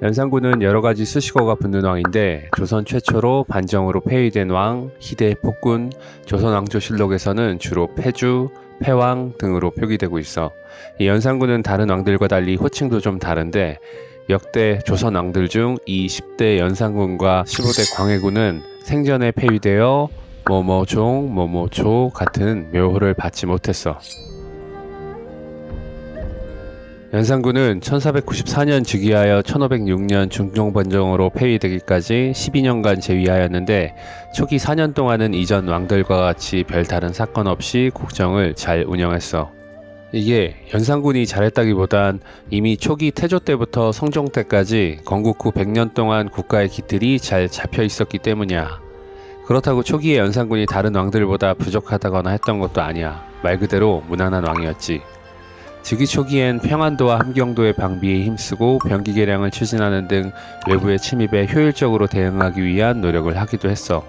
연산군은 여러 가지 수식어가 붙는 왕인데 조선 최초로 반정으로 폐위된 왕, 희대 폭군, 조선 왕조실록에서는 주로 패주, 패왕 등으로 표기되고 있어. 이 연산군은 다른 왕들과 달리 호칭도 좀 다른데 역대 조선 왕들 중 이 10대 연산군과 15대 광해군은 생전에 폐위되어 뭐뭐종, 뭐뭐조 같은 묘호를 받지 못했어. 연산군은 1494년 즉위하여 1506년 중종반정으로 폐위되기까지 12년간 재위하였는데 초기 4년 동안은 이전 왕들과 같이 별다른 사건 없이 국정을 잘 운영했어. 이게 연산군이 잘했다기보단 이미 초기 태조 때부터 성종 때까지 건국 후 100년 동안 국가의 기틀이 잘 잡혀 있었기 때문이야. 그렇다고 초기에 연산군이 다른 왕들보다 부족하다거나 했던 것도 아니야. 말 그대로 무난한 왕이었지. 즉위 초기엔 평안도와 함경도의 방비에 힘쓰고 병기 개량을 추진하는 등 외부의 침입에 효율적으로 대응하기 위한 노력을 하기도 했어.